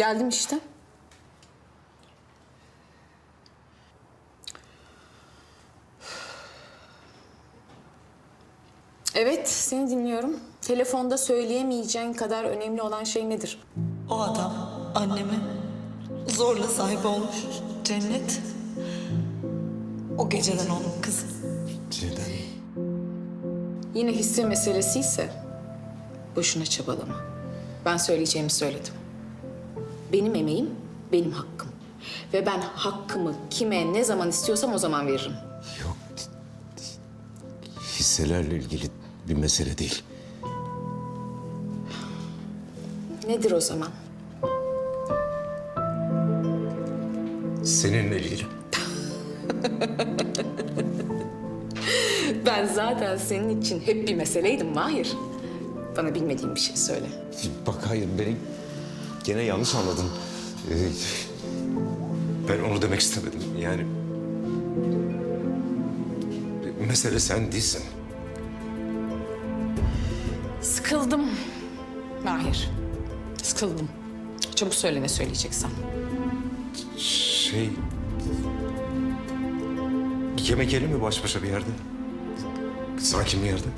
Geldim işte. Evet, seni dinliyorum. Telefonda söyleyemeyeceğin kadar önemli olan şey nedir? O adam anneme zorla sahip olmuş Cennet. O geceden onun kızı. Neden? Yine hisse meselesi ise boşuna çabalama. Ben söyleyeceğimi söyledim. Benim emeğim benim hakkım. Ve ben hakkımı kime ne zaman istiyorsam o zaman veririm. Yok. Hisselerle ilgili bir mesele değil. Nedir o zaman? Seninle ilgili. Ben zaten senin için hep bir meseleydim Mahir. Bana bilmediğin bir şey söyle. Bak hayır beni gene yanlış anladın. Ee, ben onu demek istemedim. Yani mesele sen değilsin. Sıkıldım Mahir. Sıkıldım. Çabuk söyle ne söyleyeceksen. Şey... Yemek yiyelim mi baş başa bir yerde? Sakin bir yerde.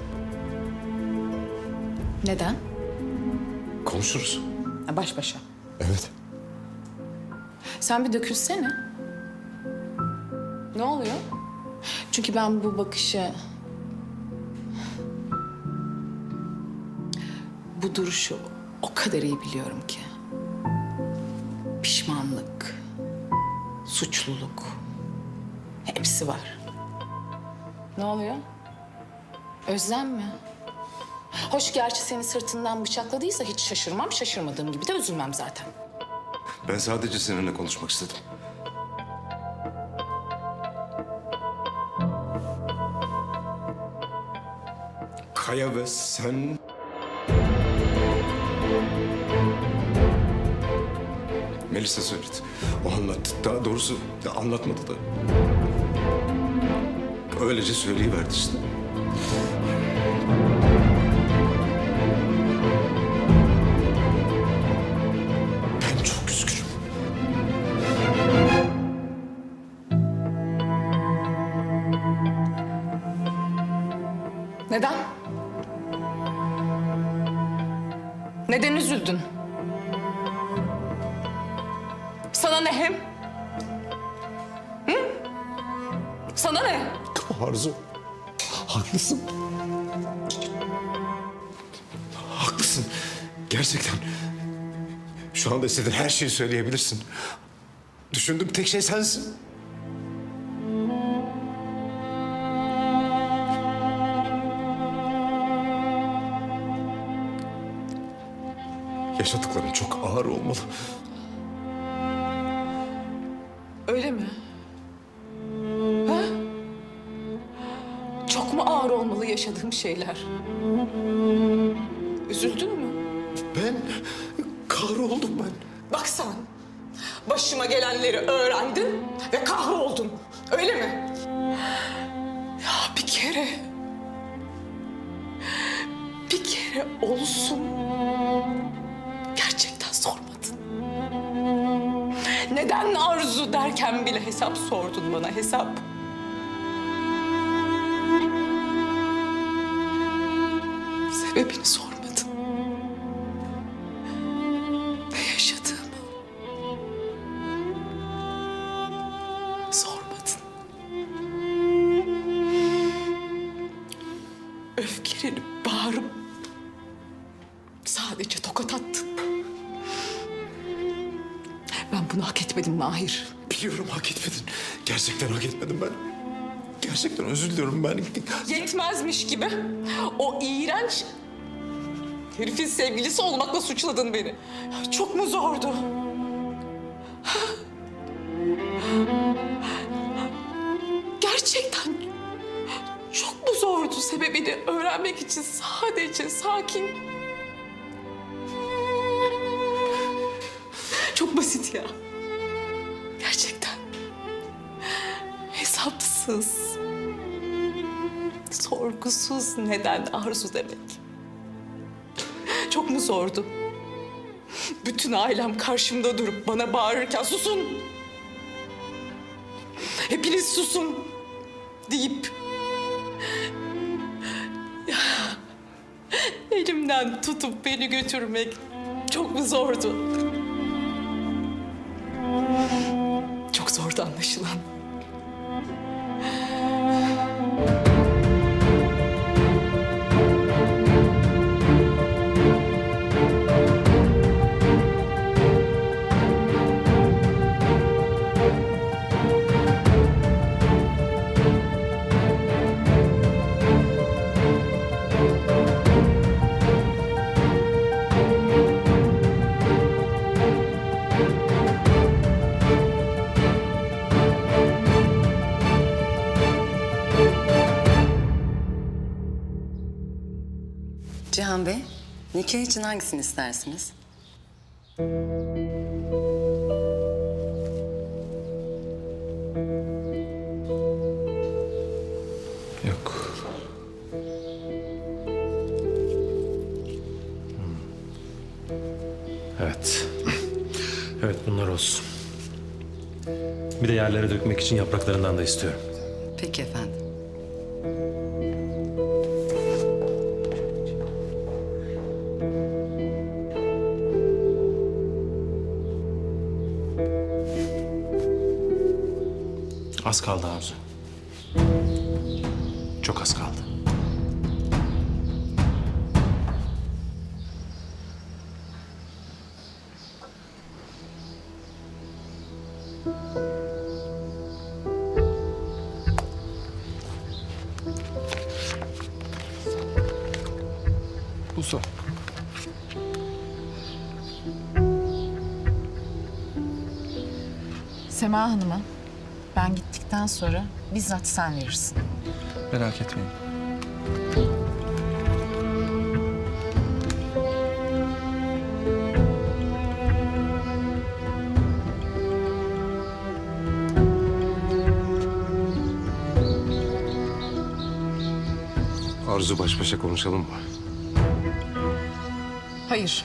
Neden? Konuşuruz. Baş başa. Evet. Sen bir dökülsene. Ne oluyor? Çünkü ben bu bakışı... Bu duruşu o kadar iyi biliyorum ki. Pişmanlık, suçluluk hepsi var. Ne oluyor? Özlem mi? Hoş gerçi seni sırtından bıçakladıysa hiç şaşırmam. Şaşırmadığım gibi de üzülmem zaten. Ben sadece seninle konuşmak istedim. Kaya ve sen... Melisa söyledi. O anlattı. Daha doğrusu anlatmadı da. Öylece söyleyiverdi işte. Neden? Neden üzüldün? Sana ne hem? Hı? Sana ne? Arzu, haklısın. Haklısın. Gerçekten. Şu anda istediğin her şeyi söyleyebilirsin. Düşündüğüm tek şey sensin. Yaşadıkların çok ağır olmalı. Öyle mi? Ha? Çok mu ağır olmalı yaşadığım şeyler? Üzüldün mü? Ben kahroldum ben. Bak sen, başıma gelenleri öğrendin ve kahroldun. Öyle mi? Ya bir kere... Bir kere olsun. Neden arzu derken bile hesap sordun bana hesap. Sebebini sormadın. Ne yaşadığımı sormadın. Öfkelenip bağırıp sadece tokat attın. Etmedim Mahir. Biliyorum hak etmedin. Gerçekten hak etmedim ben. Gerçekten özür diliyorum ben. Yetmezmiş gibi o iğrenç herifin sevgilisi olmakla suçladın beni. Çok mu zordu? Gerçekten çok mu zordu sebebini öğrenmek için sadece sakin? Çok basit ya. Hesapsız, sorgusuz neden arzu demek. Çok mu zordu? Bütün ailem karşımda durup bana bağırırken susun. Hepiniz susun deyip elimden tutup beni götürmek çok mu zordu? Çok zordu anlaşılan. Nikah için hangisini istersiniz? Yok. Evet. Evet bunlar olsun. Bir de yerlere dökmek için yapraklarından da istiyorum. Peki efendim. Az kaldı Arzu. Çok az kaldı. Bu son. Sema Hanım'a ben gittikten sonra bizzat sen verirsin. Merak etmeyin. Arzu baş başa konuşalım mı? Hayır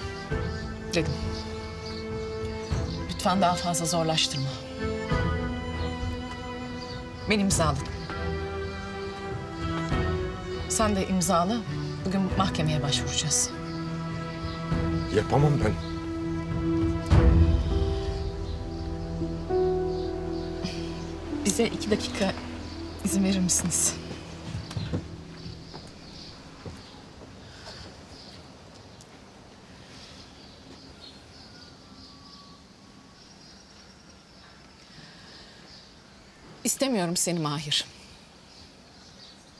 dedim. Lütfen daha fazla zorlaştırma. Ben imzaladım. Sen de imzala. Bugün mahkemeye başvuracağız. Yapamam ben. Bize iki dakika izin verir misiniz? İstemiyorum seni Mahir.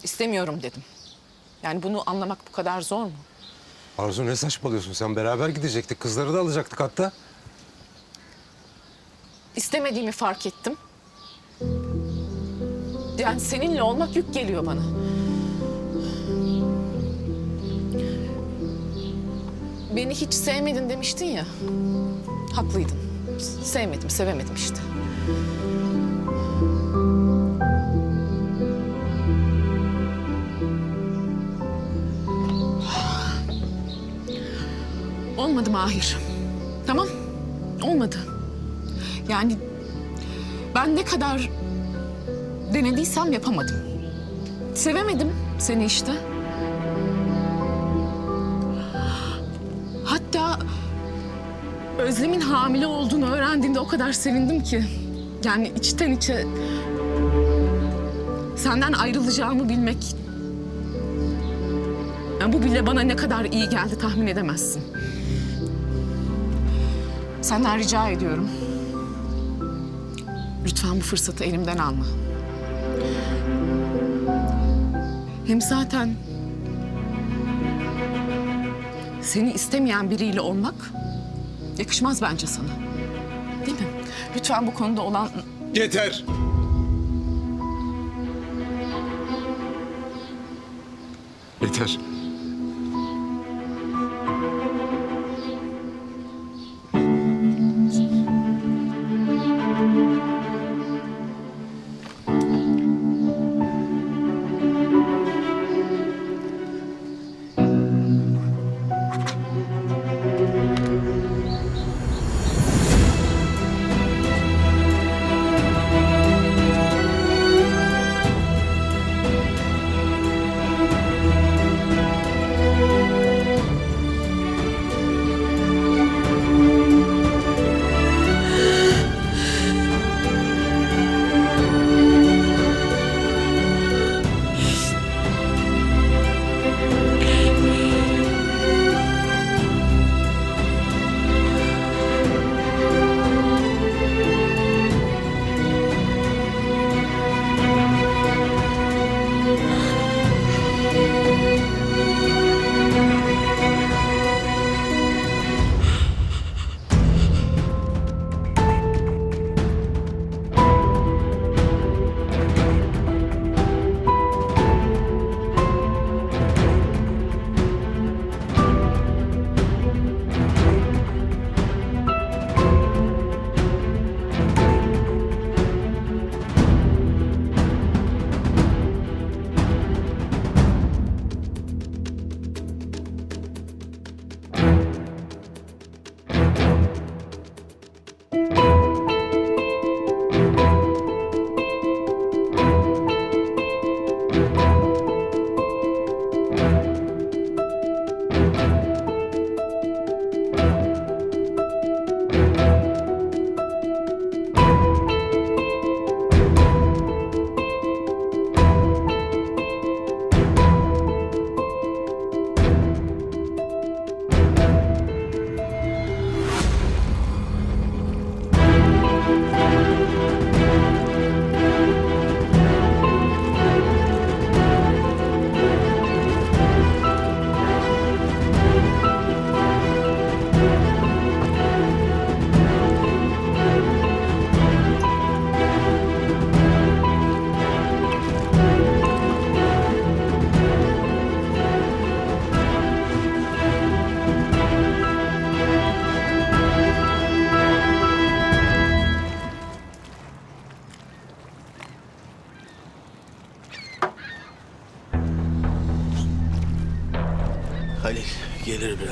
İstemiyorum dedim. Yani bunu anlamak bu kadar zor mu? Arzu ne saçmalıyorsun sen? Beraber gidecektik. Kızları da alacaktık hatta. İstemediğimi fark ettim. Yani seninle olmak yük geliyor bana. Beni hiç sevmedin demiştin ya. Haklıydın. Sevmedim, sevemedim işte. Olmadı Mahir. Tamam, olmadı. Yani ben ne kadar denediysem yapamadım. Sevemedim seni işte. Hatta Özlem'in hamile olduğunu öğrendiğimde o kadar sevindim ki. Yani içten içe senden ayrılacağımı bilmek... Yani bu bile bana ne kadar iyi geldi tahmin edemezsin. Senden rica ediyorum. Lütfen bu fırsatı elimden alma. Hem zaten seni istemeyen biriyle olmak yakışmaz bence sana. Değil mi? Lütfen bu konuda olan Yeter. Yeter.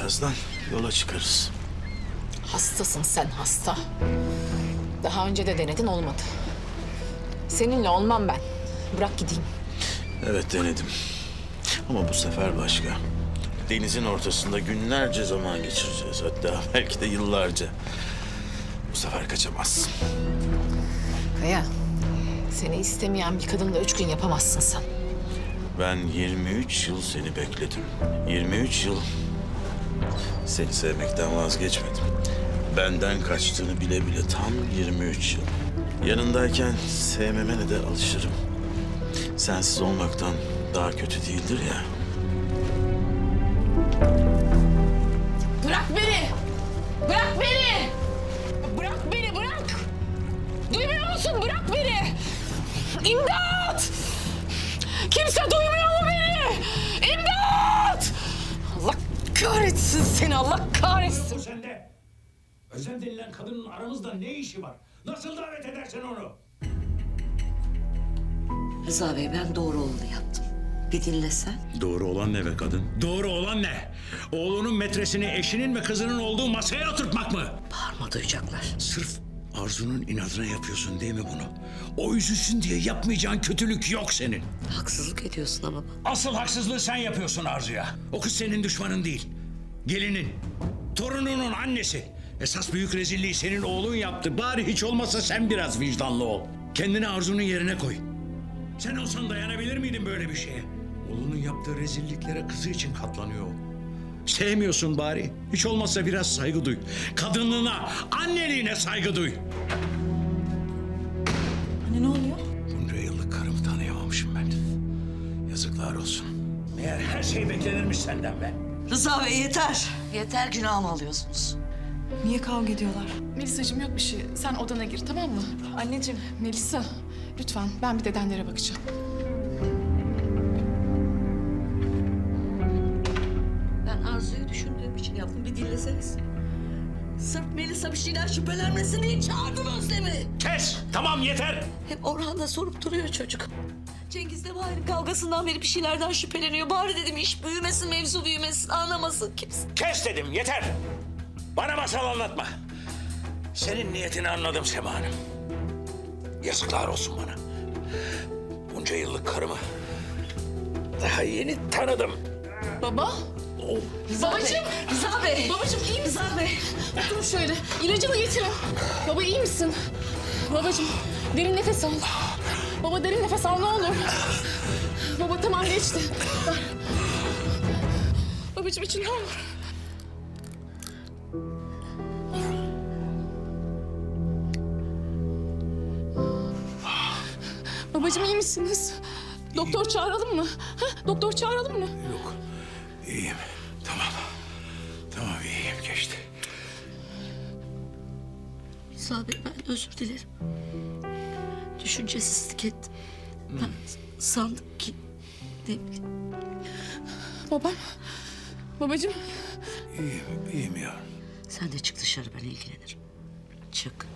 Birazdan. Yola çıkarız. Hastasın sen hasta. Daha önce de denedin olmadı. Seninle olmam ben. Bırak gideyim. Evet denedim. Ama bu sefer başka. Denizin ortasında günlerce zaman geçireceğiz. Hatta belki de yıllarca. Bu sefer kaçamazsın. Kaya, seni istemeyen bir kadınla üç gün yapamazsın sen. Ben 23 yıl seni bekledim. 23 yıl seni sevmekten vazgeçmedim. Benden kaçtığını bile bile tam 23 yıl. Yanındayken sevmemene de alışırım. Sensiz olmaktan daha kötü değildir ya. Seni, Allah kahretsin! sende. Özlem denilen kadının aramızda ne işi var? Nasıl davet edersin onu? Rıza Bey ben doğru olanı yaptım. Bir dinlesen. Doğru olan ne be kadın? Doğru olan ne? Oğlunun metresini eşinin ve kızının olduğu masaya oturtmak mı? Bağırma duyacaklar. Sırf Arzu'nun inadına yapıyorsun değil mi bunu? O üzülsün diye yapmayacağın kötülük yok senin. Haksızlık ediyorsun ama. Asıl haksızlığı sen yapıyorsun Arzu'ya. O kız senin düşmanın değil. Gelinin, torununun annesi. Esas büyük rezilliği senin oğlun yaptı. Bari hiç olmasa sen biraz vicdanlı ol. Kendini Arzu'nun yerine koy. Sen olsan dayanabilir miydin böyle bir şeye? Oğlunun yaptığı rezilliklere kızı için katlanıyor o. Sevmiyorsun bari. Hiç olmazsa biraz saygı duy. Kadınlığına, anneliğine saygı duy. Anne ne oluyor? Bunca yıllık karımı tanıyamamışım ben. Yazıklar olsun. Meğer her şey beklenirmiş senden be. Rıza Bey yeter. Yeter günahımı alıyorsunuz. Niye kavga ediyorlar? Melisa'cığım yok bir şey. Sen odana gir tamam mı? Anneciğim. Melisa lütfen ben bir dedenlere bakacağım. Ben Arzu'yu düşündüğüm için yaptım. Bir dinleseniz. Sırf Melisa bir şeyler şüphelenmesin diye çağırdım Özlem'i. Kes! Tamam yeter! Hep Orhan da sorup duruyor çocuk. Cengiz de Bahir'in kavgasından beri bir şeylerden şüpheleniyor. Bari dedim iş büyümesin, mevzu büyümesin, anlamasın kimse. Kes dedim yeter! Bana masal anlatma. Senin niyetini anladım Sema Hanım. Yazıklar olsun bana. Bunca yıllık karımı daha yeni tanıdım. Baba? Babacığım! Rıza Bey. Babacığım iyi misin? Rıza Bey. Otur şöyle. İlacını getirin. Baba iyi misin? Babacığım derin nefes al. Baba derin nefes al ne olur. Baba tamam geçti. Babacığım için ne olur. Babacığım iyi misiniz? Doktor çağıralım mı? Ha? Doktor çağıralım mı? Yok, iyiyim. Tamam. Tamam, iyiyim. Geçti. Bey ben özür dilerim. Düşüncesizlik ettim. Ben sandım ki... Ne bileyim. Babam. Babacığım. İyiyim, iyiyim ya. Sen de çık dışarı ben ilgilenirim. Çık.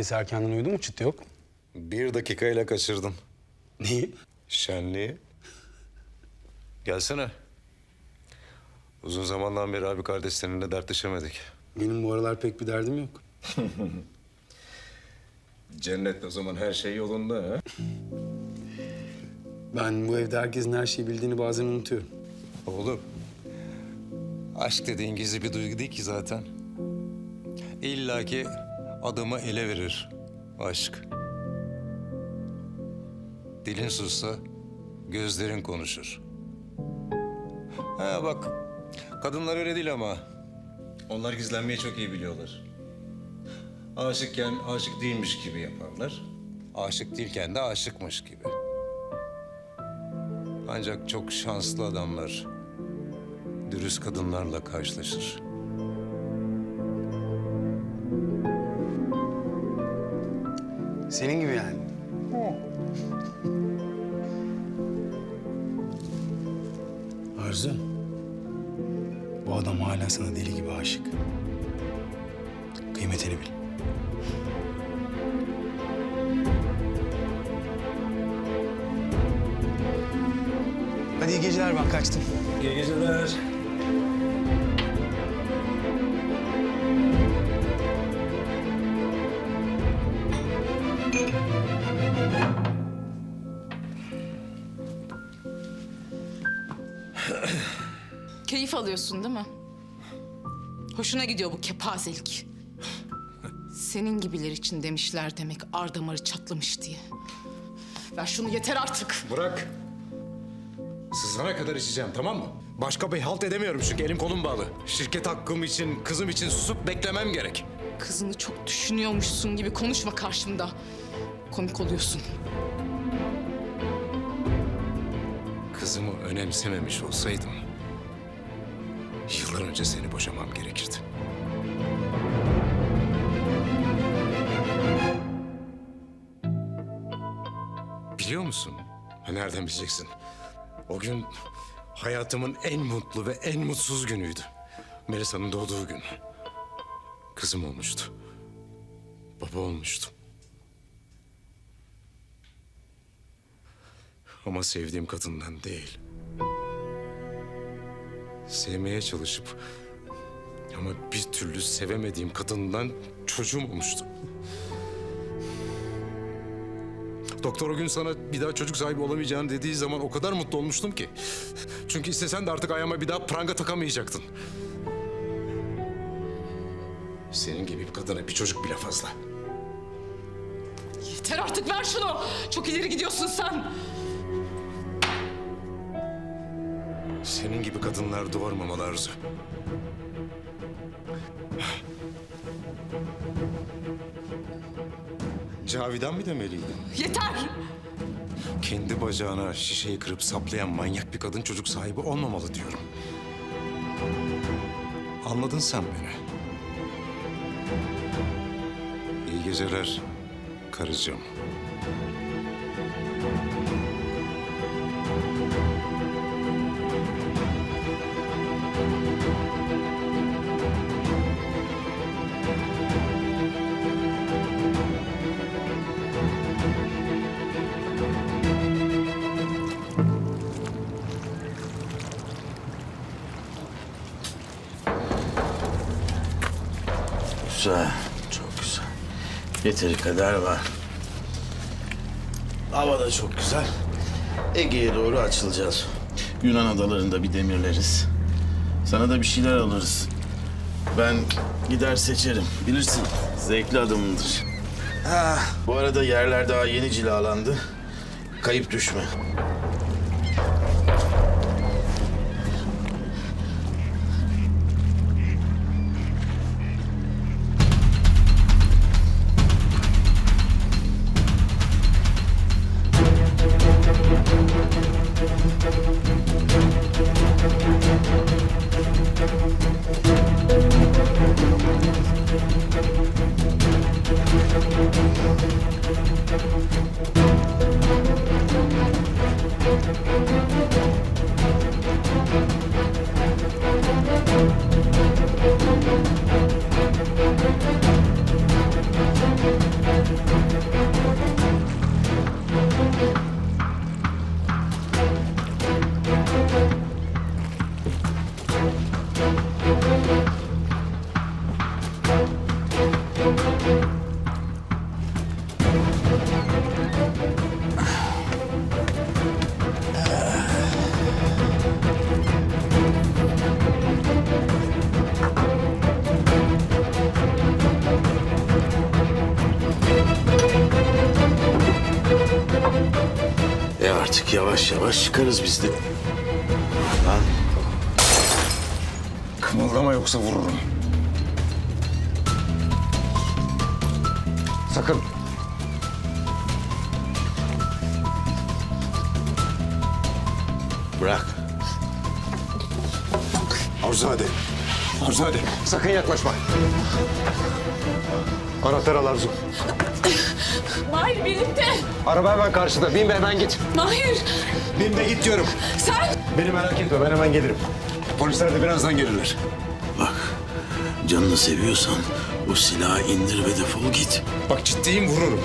Herkes erkenden uyudu mu? Çıt yok. Bir dakikayla kaçırdım. Neyi? Şenliği. Gelsene. Uzun zamandan beri abi kardeş seninle dertleşemedik. Benim bu aralar pek bir derdim yok. Cennet o zaman her şey yolunda ha? Ben bu evde herkesin her şeyi bildiğini bazen unutuyorum. Oğlum. Aşk dediğin gizli bir duygu değil ki zaten. İlla ki adamı ele verir. Aşk. Dilin sussa gözlerin konuşur. Ha bak kadınlar öyle değil ama. Onlar gizlenmeyi çok iyi biliyorlar. Aşıkken aşık değilmiş gibi yaparlar. Aşık değilken de aşıkmış gibi. Ancak çok şanslı adamlar dürüst kadınlarla karşılaşır. Senin gibi yani. Arzu. Bu adam hala sana deli gibi aşık. Kıymetini bil. Hadi iyi geceler ben kaçtım. İyi geceler. Keyif alıyorsun değil mi? Hoşuna gidiyor bu kepazelik. Senin gibiler için demişler demek ar damarı çatlamış diye. Ver şunu yeter artık. Bırak. Sızana kadar içeceğim tamam mı? Başka bir halt edemiyorum çünkü elim kolum bağlı. Şirket hakkım için, kızım için susup beklemem gerek. Kızını çok düşünüyormuşsun gibi konuşma karşımda. Komik oluyorsun. Kızımı önemsememiş olsaydım... ...yıllar önce seni boşamam gerekirdi. Biliyor musun? Nereden bileceksin? O gün hayatımın en mutlu ve en mutsuz günüydü. Melisa'nın doğduğu gün. Kızım olmuştu. Baba olmuştum. Ama sevdiğim kadından değil. Sevmeye çalışıp ama bir türlü sevemediğim kadından çocuğum olmuştu. Doktor o gün sana bir daha çocuk sahibi olamayacağını dediği zaman o kadar mutlu olmuştum ki. Çünkü istesen de artık ayağıma bir daha pranga takamayacaktın. Senin gibi bir kadına bir çocuk bile fazla. Yeter artık ver şunu. Çok ileri gidiyorsun sen. Senin gibi kadınlar doğurmamalı Arzu. Cavidan mı demeliydim? Yeter. Kendi bacağına şişeyi kırıp saplayan manyak bir kadın çocuk sahibi olmamalı diyorum. Anladın sen beni. İyi geceler karıcığım. Güzel, çok güzel. Yeteri kadar var. Hava da çok güzel. Ege'ye doğru açılacağız. Yunan adalarında bir demirleriz. Sana da bir şeyler alırız. Ben gider seçerim. Bilirsin, zevkli adamımdır. Ha, bu arada yerler daha yeni cilalandı. Kayıp düşme. Artık yavaş yavaş çıkarız biz de. Lan Kımıldama yoksa vururum. Sakın. bırak. Arzu hadi. Sakın yaklaşma. Anahtar al Arzu. Mahir birlikte. Araba hemen karşıda. Bin ve hemen git. Mahir Bin de git diyorum. sen. Beni merak etme ben hemen gelirim. Polisler de birazdan gelirler. Bak, canını seviyorsan o silahı indir ve defol git. Bak ciddiyim vururum.